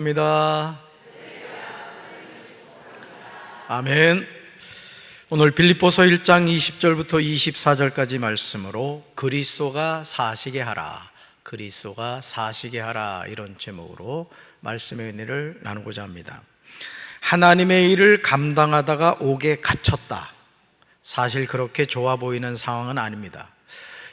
입니다. 아멘. 오늘 빌립보서 1장 20절부터 24절까지 말씀으로 그리스도가 사시게 하라. 그리스도가 사시게 하라 이런 제목으로 말씀의 은혜를 나누고자 합니다. 하나님의 일을 감당하다가 옥에 갇혔다. 사실 그렇게 좋아 보이는 상황은 아닙니다.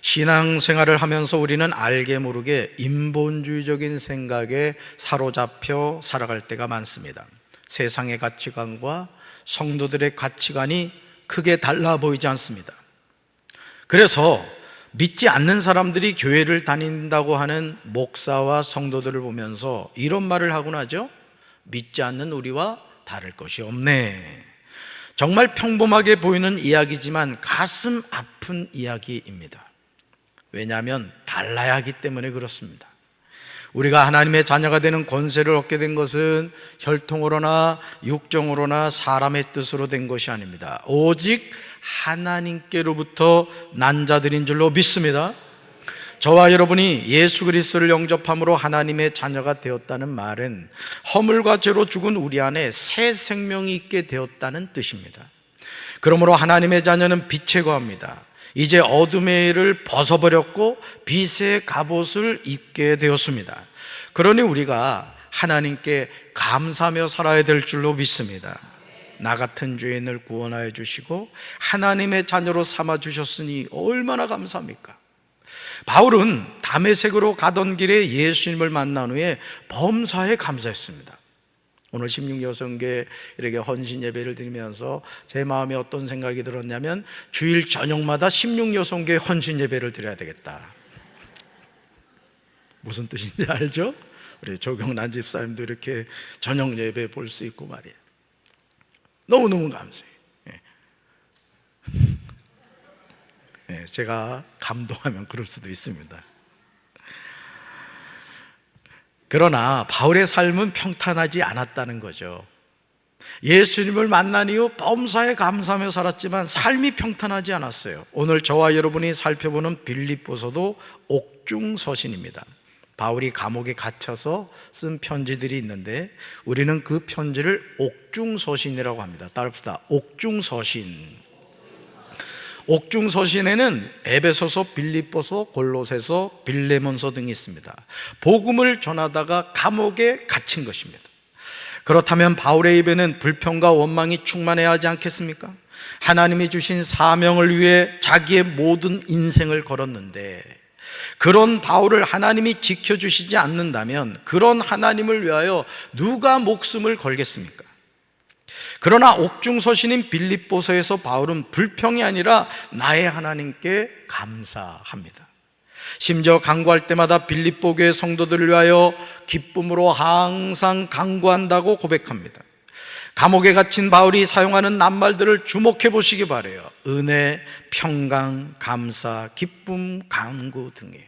신앙생활을 하면서 우리는 알게 모르게 인본주의적인 생각에 사로잡혀 살아갈 때가 많습니다. 세상의 가치관과 성도들의 가치관이 크게 달라 보이지 않습니다. 그래서 믿지 않는 사람들이 교회를 다닌다고 하는 목사와 성도들을 보면서 이런 말을 하곤 하죠. 믿지 않는 우리와 다를 것이 없네. 정말 평범하게 보이는 이야기지만 가슴 아픈 이야기입니다. 왜냐하면 달라야 하기 때문에 그렇습니다. 우리가 하나님의 자녀가 되는 권세를 얻게 된 것은 혈통으로나 육정으로나 사람의 뜻으로 된 것이 아닙니다. 오직 하나님께로부터 난 자들인 줄로 믿습니다. 저와 여러분이 예수 그리스도를 영접함으로 하나님의 자녀가 되었다는 말은 허물과 죄로 죽은 우리 안에 새 생명이 있게 되었다는 뜻입니다. 그러므로 하나님의 자녀는 빛에 거합니다. 이제 어둠의 일을 벗어버렸고 빛의 갑옷을 입게 되었습니다. 그러니 우리가 하나님께 감사하며 살아야 될 줄로 믿습니다. 나 같은 죄인을 구원하여 주시고 하나님의 자녀로 삼아 주셨으니 얼마나 감사합니까? 바울은 담에색으로 가던 길에 예수님을 만난 후에 범사에 감사했습니다. 오늘 16여성계 이렇게 헌신 예배를 드리면서 제 마음에 어떤 생각이 들었냐면 주일 저녁마다 16여성계 헌신 예배를 드려야 되겠다. 무슨 뜻인지 알죠? 우리 조경란 집사님도 이렇게 저녁 예배 볼 수 있고 말이에요. 너무너무 감사해요. 예. 예, 제가 감동하면 그럴 수도 있습니다. 그러나 바울의 삶은 평탄하지 않았다는 거죠. 예수님을 만난 이후 범사에 감사하며 살았지만 삶이 평탄하지 않았어요. 오늘 저와 여러분이 살펴보는 빌립보서도 옥중서신입니다. 바울이 감옥에 갇혀서 쓴 편지들이 있는데 우리는 그 편지를 옥중서신이라고 합니다. 따릅시다. 옥중서신. 옥중 서신에는 에베소서, 빌립보서, 골로새서, 빌레몬서 등이 있습니다. 복음을 전하다가 감옥에 갇힌 것입니다. 그렇다면 바울의 입에는 불평과 원망이 충만해야 하지 않겠습니까? 하나님이 주신 사명을 위해 자기의 모든 인생을 걸었는데 그런 바울을 하나님이 지켜주시지 않는다면 그런 하나님을 위하여 누가 목숨을 걸겠습니까? 그러나 옥중 서신인 빌립보서에서 바울은 불평이 아니라 나의 하나님께 감사합니다. 심지어 강구할 때마다 빌립보 교회 성도들을 위하여 기쁨으로 항상 강구한다고 고백합니다. 감옥에 갇힌 바울이 사용하는 낱말들을 주목해 보시기 바래요. 은혜, 평강, 감사, 기쁨, 강구 등이에요.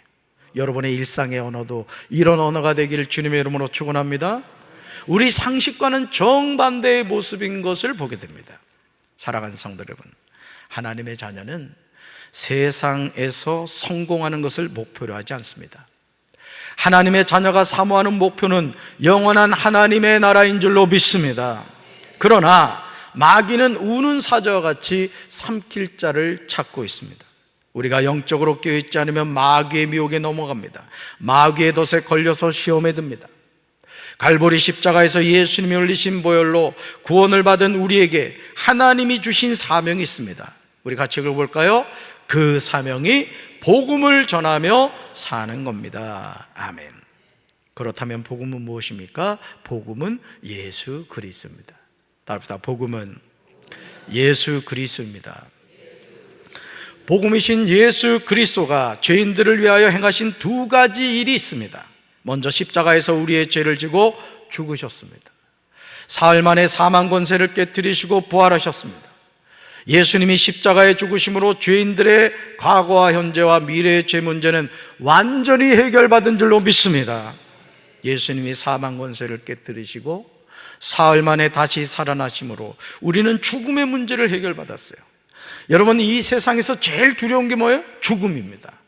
여러분의 일상의 언어도 이런 언어가 되기를 주님의 이름으로 축원합니다. 우리 상식과는 정반대의 모습인 것을 보게 됩니다. 사랑하는 성도 여러분, 하나님의 자녀는 세상에서 성공하는 것을 목표로 하지 않습니다. 하나님의 자녀가 사모하는 목표는 영원한 하나님의 나라인 줄로 믿습니다. 그러나 마귀는 우는 사자와 같이 삼킬 자를 찾고 있습니다. 우리가 영적으로 깨어있지 않으면 마귀의 미혹에 넘어갑니다. 마귀의 덫에 걸려서 시험에 듭니다. 갈보리 십자가에서 예수님이 올리신 보혈로 구원을 받은 우리에게 하나님이 주신 사명이 있습니다. 우리 같이 읽어볼까요? 그 사명이 복음을 전하며 사는 겁니다. 아멘. 그렇다면 복음은 무엇입니까? 복음은 예수 그리스도입니다. 따릅시다. 복음은 예수 그리스도입니다. 복음이신 예수 그리스도가 죄인들을 위하여 행하신 두 가지 일이 있습니다. 먼저 십자가에서 우리의 죄를 지고 죽으셨습니다. 사흘 만에 사망 권세를 깨뜨리시고 부활하셨습니다. 예수님이 십자가에 죽으심으로 죄인들의 과거와 현재와 미래의 죄 문제는 완전히 해결받은 줄로 믿습니다. 예수님이 사망 권세를 깨뜨리시고 사흘 만에 다시 살아나심으로 우리는 죽음의 문제를 해결받았어요. 여러분 이 세상에서 제일 두려운 게 뭐예요? 죽음입니다.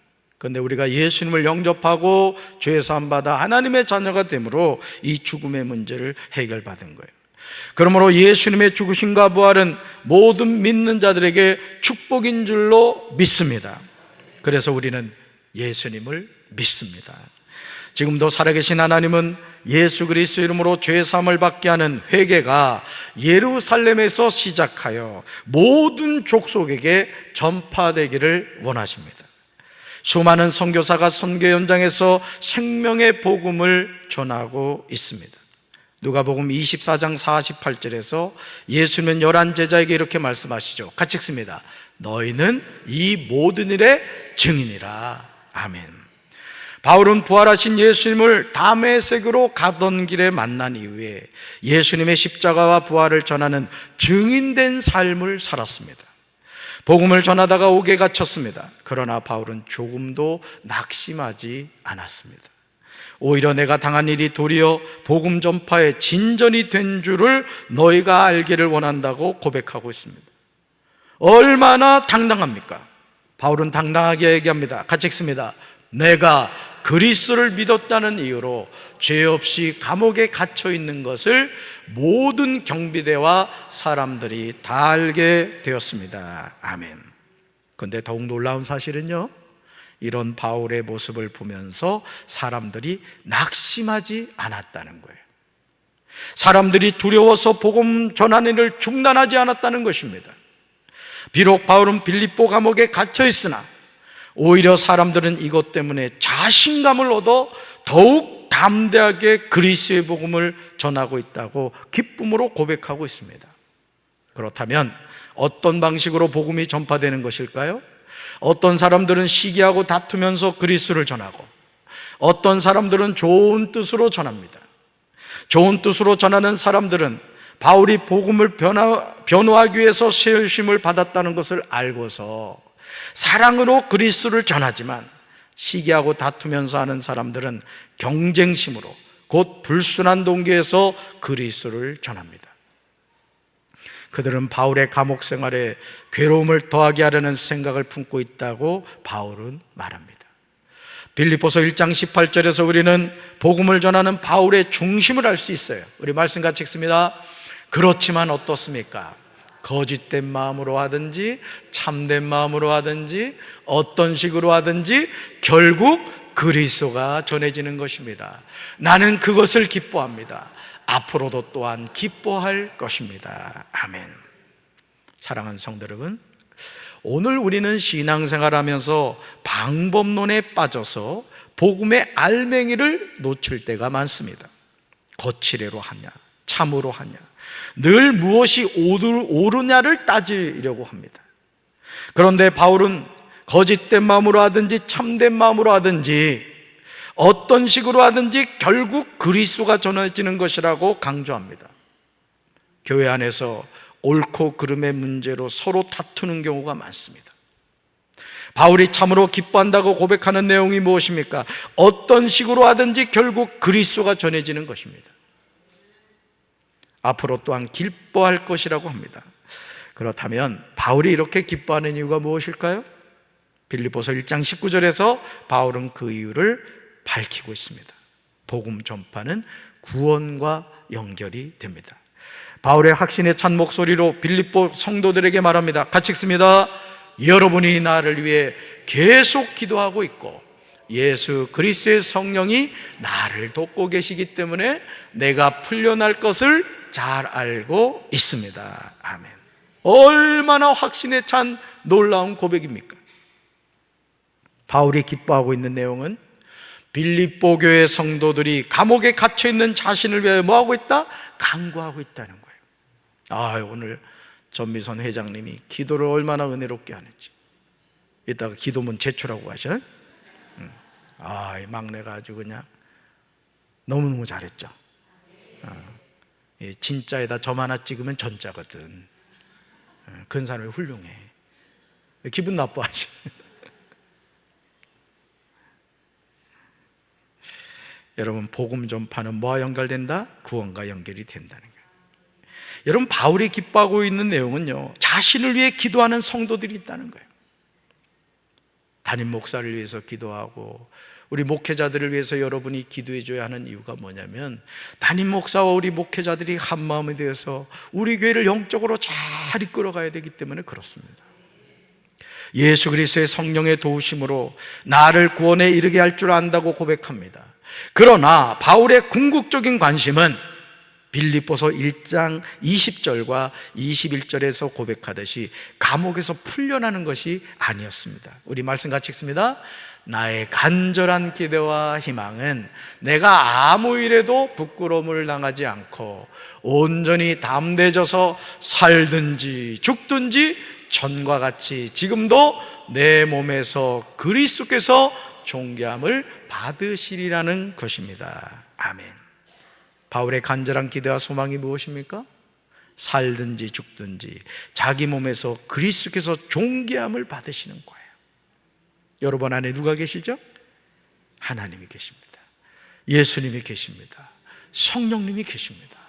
근데 우리가 예수님을 영접하고 죄 사함 받아 하나님의 자녀가 되므로 이 죽음의 문제를 해결받은 거예요. 그러므로 예수님의 죽으심과 부활은 모든 믿는 자들에게 축복인 줄로 믿습니다. 그래서 우리는 예수님을 믿습니다. 지금도 살아계신 하나님은 예수 그리스도 이름으로 죄 사함을 받게 하는 회개가 예루살렘에서 시작하여 모든 족속에게 전파되기를 원하십니다. 수많은 선교사가 선교 현장에서 생명의 복음을 전하고 있습니다. 누가복음 24장 48절에서 예수님은 열한 제자에게 이렇게 말씀하시죠. 같이 읽습니다. 너희는 이 모든 일의 증인이라. 아멘. 바울은 부활하신 예수님을 다메섹으로 가던 길에 만난 이후에 예수님의 십자가와 부활을 전하는 증인된 삶을 살았습니다. 복음을 전하다가 옥에 갇혔습니다. 그러나 바울은 조금도 낙심하지 않았습니다. 오히려 내가 당한 일이 도리어 복음 전파의 진전이 된 줄을 너희가 알기를 원한다고 고백하고 있습니다. 얼마나 당당합니까? 바울은 당당하게 얘기합니다. 같이 읽습니다. 내가 그리스도를 믿었다는 이유로 죄 없이 감옥에 갇혀 있는 것을 모든 경비대와 사람들이 다 알게 되었습니다. 아멘. 근데 더욱 놀라운 사실은요. 이런 바울의 모습을 보면서 사람들이 낙심하지 않았다는 거예요. 사람들이 두려워서 복음 전하는 일을 중단하지 않았다는 것입니다. 비록 바울은 빌립보 감옥에 갇혀 있으나 오히려 사람들은 이것 때문에 자신감을 얻어 더욱 담대하게 그리스의 복음을 전하고 있다고 기쁨으로 고백하고 있습니다. 그렇다면 어떤 방식으로 복음이 전파되는 것일까요? 어떤 사람들은 시기하고 다투면서 그리스를 전하고 어떤 사람들은 좋은 뜻으로 전합니다. 좋은 뜻으로 전하는 사람들은 바울이 복음을 변화, 변호하기 위해서 세우심을 받았다는 것을 알고서 사랑으로 그리스도를 전하지만 시기하고 다투면서 하는 사람들은 경쟁심으로 곧 불순한 동기에서 그리스도를 전합니다. 그들은 바울의 감옥 생활에 괴로움을 더하게 하려는 생각을 품고 있다고 바울은 말합니다. 빌립보서 1장 18절에서 우리는 복음을 전하는 바울의 중심을 알 수 있어요. 우리 말씀 같이 읽습니다. 그렇지만 어떻습니까? 거짓된 마음으로 하든지 참된 마음으로 하든지 어떤 식으로 하든지 결국 그리스도가 전해지는 것입니다. 나는 그것을 기뻐합니다. 앞으로도 또한 기뻐할 것입니다. 아멘. 사랑하는 성도 여러분, 오늘 우리는 신앙생활 하면서 방법론에 빠져서 복음의 알맹이를 놓칠 때가 많습니다. 거칠애로 하냐, 참으로 하냐, 늘 무엇이 옳으냐를 따지려고 합니다. 그런데 바울은 거짓된 마음으로 하든지 참된 마음으로 하든지 어떤 식으로 하든지 결국 그리스도가 전해지는 것이라고 강조합니다. 교회 안에서 옳고 그름의 문제로 서로 다투는 경우가 많습니다. 바울이 참으로 기뻐한다고 고백하는 내용이 무엇입니까? 어떤 식으로 하든지 결국 그리스도가 전해지는 것입니다. 앞으로 또한 기뻐할 것이라고 합니다. 그렇다면 바울이 이렇게 기뻐하는 이유가 무엇일까요? 빌립보서 1장 19절에서 바울은 그 이유를 밝히고 있습니다. 복음 전파는 구원과 연결이 됩니다. 바울의 확신에 찬 목소리로 빌립보 성도들에게 말합니다. 같이 읽습니다. 여러분이 나를 위해 계속 기도하고 있고 예수 그리스도의 성령이 나를 돕고 계시기 때문에 내가 풀려날 것을 잘 알고 있습니다. 아멘. 얼마나 확신에 찬 놀라운 고백입니까? 바울이 기뻐하고 있는 내용은 빌립보 교회 성도들이 감옥에 갇혀 있는 자신을 위하여 뭐 하고 있다? 강구하고 있다는 거예요. 아, 오늘 전미선 회장님이 기도를 얼마나 은혜롭게 하는지. 이따가 기도문 제출하고 가셔. 아, 이 막내가 아주 그냥 너무너무 잘했죠. 어. 진짜에다 점 하나 찍으면 전자거든. 어, 그 사람이 훌륭해. 기분 나빠하지. 여러분 복음 전파는 뭐와 연결된다? 구원과 연결이 된다는 거예요. 여러분 바울이 기뻐하고 있는 내용은요. 자신을 위해 기도하는 성도들이 있다는 거예요. 담임 목사를 위해서 기도하고 우리 목회자들을 위해서 여러분이 기도해 줘야 하는 이유가 뭐냐면 담임 목사와 우리 목회자들이 한 마음이 되어서 우리 교회를 영적으로 잘 이끌어 가야 되기 때문에 그렇습니다. 예수 그리스도의 성령의 도우심으로 나를 구원에 이르게 할 줄 안다고 고백합니다. 그러나 바울의 궁극적인 관심은 빌립보서 1장 20절과 21절에서 고백하듯이 감옥에서 풀려나는 것이 아니었습니다. 우리 말씀 같이 읽습니다. 나의 간절한 기대와 희망은 내가 아무 일에도 부끄러움을 당하지 않고 온전히 담대져서 살든지 죽든지 전과 같이 지금도 내 몸에서 그리스도께서 존귀함을 받으시리라는 것입니다. 아멘. 바울의 간절한 기대와 소망이 무엇입니까? 살든지 죽든지 자기 몸에서 그리스도께서 존귀함을 받으시는 거예요. 여러분 안에 누가 계시죠? 하나님이 계십니다. 예수님이 계십니다. 성령님이 계십니다.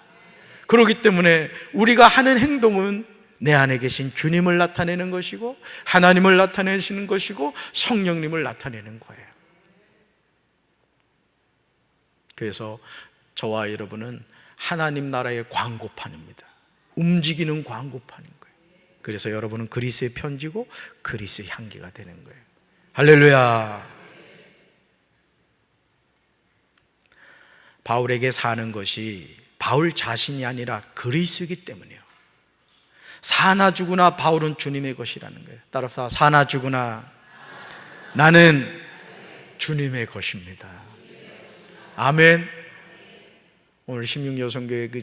그렇기 때문에 우리가 하는 행동은 내 안에 계신 주님을 나타내는 것이고 하나님을 나타내시는 것이고 성령님을 나타내는 거예요. 그래서 저와 여러분은 하나님 나라의 광고판입니다. 움직이는 광고판인 거예요. 그래서 여러분은 그리스의 편지고 그리스의 향기가 되는 거예요. 할렐루야. 바울에게 사는 것이 바울 자신이 아니라 그리스이기 때문이에요. 사나 죽으나 바울은 주님의 것이라는 거예요. 따라서 사나 죽으나 나는 주님의 것입니다. 아멘. 오늘 16여성교회 그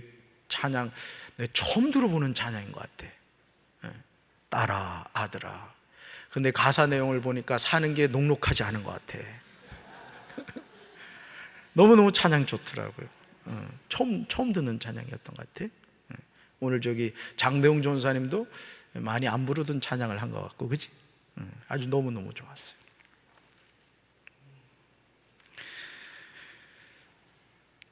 찬양 내가 처음 들어보는 찬양인 것 같아. 예. 딸아, 아들아. 근데 가사 내용을 보니까 사는 게 녹록하지 않은 것 같아. 너무너무 찬양 좋더라고요. 어, 처음, 처음 듣는 찬양이었던 것 같아. 예. 오늘 저기 장대웅 전사님도 많이 안 부르던 찬양을 한 것 같고, 그지? 예. 아주 너무너무 좋았어요.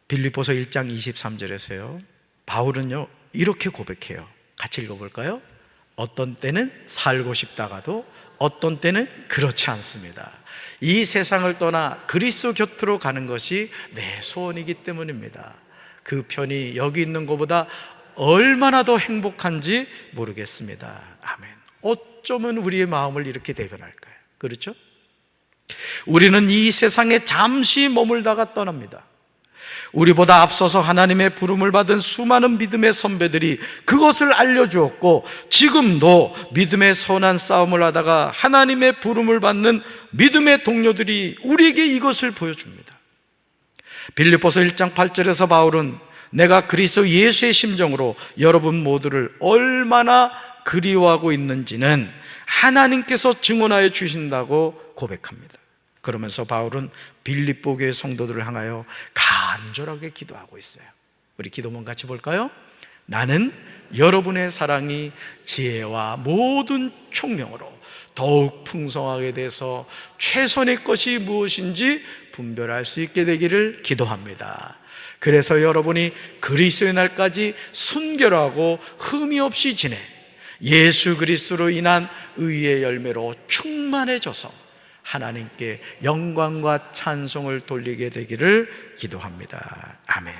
빌립보서 1장 23절에서요. 바울은요. 이렇게 고백해요. 같이 읽어 볼까요? 어떤 때는 살고 싶다가도 어떤 때는 그렇지 않습니다. 이 세상을 떠나 그리스도 곁으로 가는 것이 내 소원이기 때문입니다. 그 편이 여기 있는 것보다 얼마나 더 행복한지 모르겠습니다. 아멘. 어쩌면 우리의 마음을 이렇게 대변할까요? 그렇죠? 우리는 이 세상에 잠시 머물다가 떠납니다. 우리보다 앞서서 하나님의 부름을 받은 수많은 믿음의 선배들이 그것을 알려주었고 지금도 믿음의 선한 싸움을 하다가 하나님의 부름을 받는 믿음의 동료들이 우리에게 이것을 보여줍니다. 빌립보서 1장 8절에서 바울은 내가 그리스도 예수의 심정으로 여러분 모두를 얼마나 그리워하고 있는지는 하나님께서 증언하여 주신다고 고백합니다. 그러면서 바울은 빌립보 교회 성도들을 향하여 간절하게 기도하고 있어요. 우리 기도문 같이 볼까요? 나는 여러분의 사랑이 지혜와 모든 총명으로 더욱 풍성하게 돼서 최선의 것이 무엇인지 분별할 수 있게 되기를 기도합니다. 그래서 여러분이 그리스도의 날까지 순결하고 흠이 없이 지내 예수 그리스도로 인한 의의 열매로 충만해져서 하나님께 영광과 찬송을 돌리게 되기를 기도합니다. 아멘.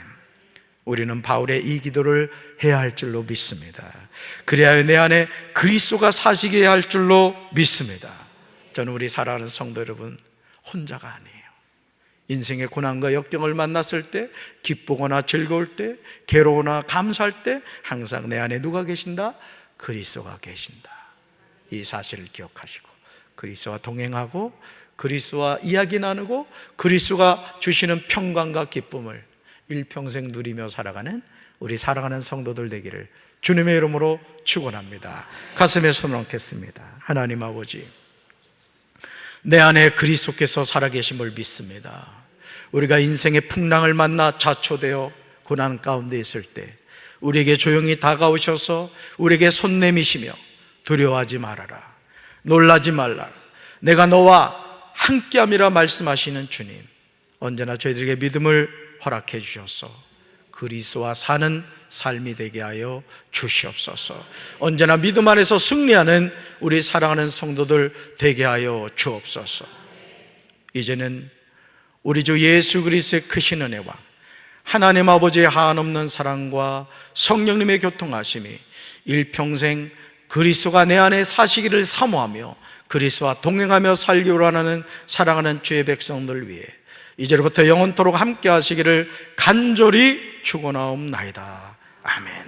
우리는 바울의 이 기도를 해야 할 줄로 믿습니다. 그래야 내 안에 그리스도가 사시게 할 줄로 믿습니다. 저는 우리 사랑하는 성도 여러분 혼자가 아니에요. 인생의 고난과 역경을 만났을 때, 기쁘거나 즐거울 때, 괴로우나 감사할 때 항상 내 안에 누가 계신다? 그리스도가 계신다. 이 사실을 기억하시고 그리스도와 동행하고 그리스도와 이야기 나누고 그리스도가 주시는 평강과 기쁨을 일평생 누리며 살아가는 우리 사랑하는 성도들 되기를 주님의 이름으로 축원합니다. 가슴에 손을 얹겠습니다. 하나님 아버지 내 안에 그리스도께서 살아계심을 믿습니다. 우리가 인생의 풍랑을 만나 자초되어 고난 가운데 있을 때 우리에게 조용히 다가오셔서 우리에게 손 내미시며 두려워하지 말아라. 놀라지 말라. 내가 너와 함께함이라 말씀하시는 주님. 언제나 저희들에게 믿음을 허락해 주셔서 그리스와 사는 삶이 되게 하여 주시옵소서. 언제나 믿음 안에서 승리하는 우리 사랑하는 성도들 되게 하여 주옵소서. 이제는 우리 주 예수 그리스도의 크신 은혜와 하나님 아버지의 한없는 사랑과 성령님의 교통하심이 일평생 그리스도가 내 안에 사시기를 사모하며 그리스도와 동행하며 살기로 하는 사랑하는 주의 백성들 위해 이제로부터 영원토록 함께 하시기를 간절히 축원하옵나이다. 아멘.